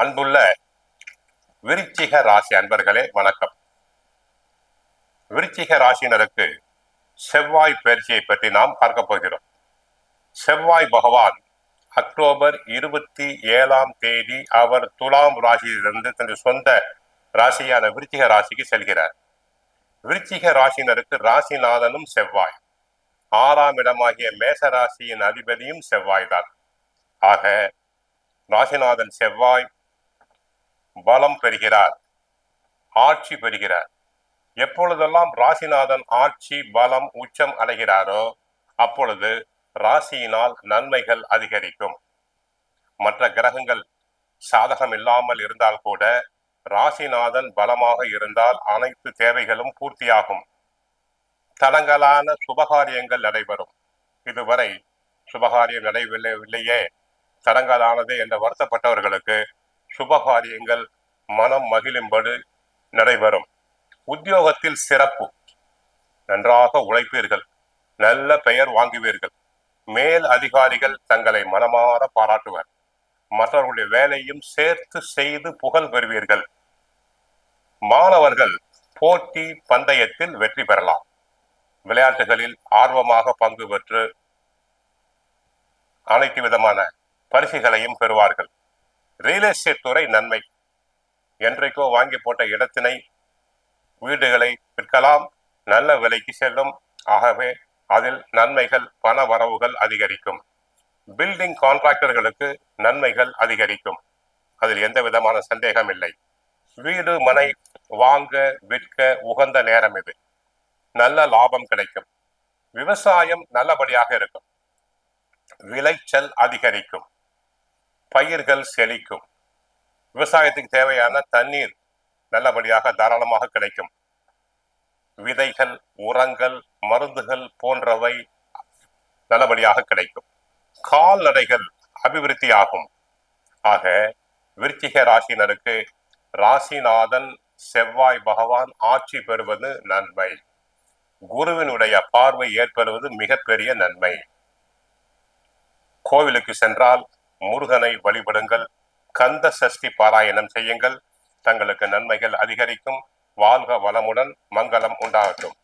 அன்புள்ள விருச்சிக ராசி அன்பர்களே வணக்கம். விருச்சிக ராசினருக்கு செவ்வாய் பயிற்சியை பற்றி நாம் பார்க்க போகிறோம். செவ்வாய் பகவான் அக்டோபர் இருபத்தி ஏழாம் தேதி அவர் துலாம் ராசியிலிருந்து தனது சொந்த ராசியான விருச்சிக ராசிக்கு செல்கிறார். விருச்சிக ராசினருக்கு ராசிநாதனும் செவ்வாய். ஆறாம் இடமாகிய மேச ராசியின் அதிபதியும் செவ்வாய்தான். ஆக ராசிநாதன் செவ்வாய் பலம் பெறுகிறார் ஆட்சி பெறுகிறார். எப்பொழுதெல்லாம் ராசிநாதன் ஆட்சி பலம் உச்சம் அடைகிறாரோ அப்பொழுது ராசியினால் நன்மைகள் அதிகரிக்கும். மற்ற கிரகங்கள் சாதகம் இல்லாமல் இருந்தால் கூட ராசிநாதன் பலமாக இருந்தால் அனைத்து தேவைகளும் பூர்த்தியாகும். தடங்கலான சுபகாரியங்கள் நடைபெறும். இதுவரை சுபகாரியம் நடைபெறவில்லையே. தடங்கலானது என்று வருத்தப்பட்டவர்களுக்கு சுபகாரியங்கள் மனம் மகிழும்படு நடைபெறும். உத்தியோகத்தில் சிறப்பு. நன்றாக உழைப்பீர்கள். நல்ல பெயர் வாங்குவீர்கள். மேல் அதிகாரிகள் தங்களை மனமாற பாராட்டுவர். மற்றவர்களுடைய வேலையும் சேர்த்து செய்து புகழ் பெறுவீர்கள். மாணவர்கள் போட்டி பந்தயத்தில் வெற்றி பெறலாம். விளையாட்டுகளில் ஆர்வமாக பங்கு பெற்று அனைத்து விதமான பரிசுகளையும் பெறுவார்கள். ரியல் எஸ்டேட் துறை நன்மை. என்றைக்கோ வாங்கி போட்ட இடத்தினை வீடுகளை விற்கலாம் நல்ல விலைக்கு செல்லும். ஆகவே அதில் நன்மைகள் பண வரவுகள் அதிகரிக்கும். பில்டிங் கான்ட்ராக்டர்களுக்கு நன்மைகள் அதிகரிக்கும். அதில் எந்த விதமான சந்தேகம் இல்லை. வீடு மனை வாங்க விற்க உகந்த நேரம் இது. நல்ல லாபம் கிடைக்கும். விவசாயம் நல்லபடியாக இருக்கும். விளைச்சல் அதிகரிக்கும். பயிர்கள் செழிக்கும். விவசாயத்துக்கு தேவையான தண்ணீர் நல்லபடியாக தாராளமாக கிடைக்கும். விதைகள் உரங்கள் மருந்துகள் போன்றவை நல்லபடியாக கிடைக்கும். கால்நடைகள் அபிவிருத்தி ஆகும் ஆக விருச்சிக ராசினருக்கு ராசிநாதன் செவ்வாய் பகவான் ஆட்சி பெறுவது நன்மை. குருவினுடைய பார்வை ஏற்படுவது மிகப்பெரிய நன்மை. கோவிலுக்கு சென்றால் முருகனை வழிபடுங்கள். கந்த சஷ்டி பாராயணம் செய்யுங்கள். தங்களுக்கு நன்மைகள் அதிகரிக்கும். வாழ்க வளமுடன் மங்களம் உண்டாகட்டும்.